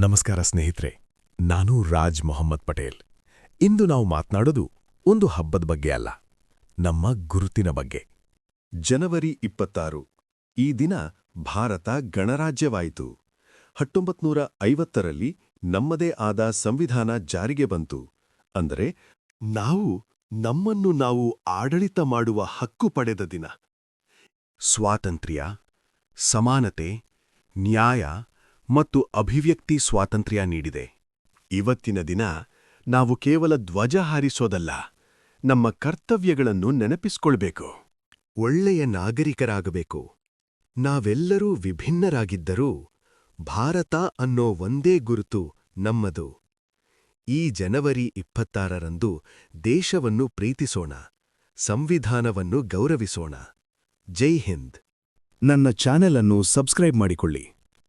ನಮಸ್ಕಾರ ಸ್ನೇಹಿತರೆ, ನಾನು ರಾಜ್ ಮೊಹಮ್ಮದ್ ಪಟೇಲ್. ಇಂದು ನಾವು ಮಾತನಾಡೋದು ಒಂದು ಹಬ್ಬದ ಬಗ್ಗೆ ಅಲ್ಲ, ನಮ್ಮ ಗುರುತಿನ ಬಗ್ಗೆ. ಜನವರಿ ಇಪ್ಪತ್ತಾರು, ಈ ದಿನ ಭಾರತ ಗಣರಾಜ್ಯವಾಯಿತು. ಹತ್ತೊಂಬತ್ನೂರ ಐವತ್ತರಲ್ಲಿ ನಮ್ಮದೇ ಆದ ಸಂವಿಧಾನ ಜಾರಿಗೆ ಬಂತು. ಅಂದರೆ, ನಾವು ನಮ್ಮನ್ನು ನಾವು ಆಡಳಿತ ಮಾಡುವ ಹಕ್ಕು ಪಡೆದ ದಿನ. ಸ್ವಾತಂತ್ರ್ಯ, ಸಮಾನತೆ, ನ್ಯಾಯ ಮತ್ತು ಅಭಿವ್ಯಕ್ತಿ ಸ್ವಾತಂತ್ರ್ಯ ನೀಡಿದೆ. ಇವತ್ತಿನ ದಿನ ನಾವು ಕೇವಲ ಧ್ವಜ ಹಾರಿಸೋದಲ್ಲ, ನಮ್ಮ ಕರ್ತವ್ಯಗಳನ್ನು ನೆನಪಿಸ್ಕೊಳ್ಬೇಕು. ಒಳ್ಳೆಯ ನಾಗರಿಕರಾಗಬೇಕು. ನಾವೆಲ್ಲರೂ ವಿಭಿನ್ನರಾಗಿದ್ದರೂ ಭಾರತ ಅನ್ನೋ ಒಂದೇ ಗುರುತು ನಮ್ಮದು. ಈ ಜನವರಿ ಇಪ್ಪತ್ತಾರರಂದು ದೇಶವನ್ನು ಪ್ರೀತಿಸೋಣ, ಸಂವಿಧಾನವನ್ನು ಗೌರವಿಸೋಣ. ಜೈ ಹಿಂದ್. ನನ್ನ ಚಾನೆಲ್ ಅನ್ನು ಸಬ್ಸ್ಕ್ರೈಬ್ ಮಾಡಿಕೊಳ್ಳಿ.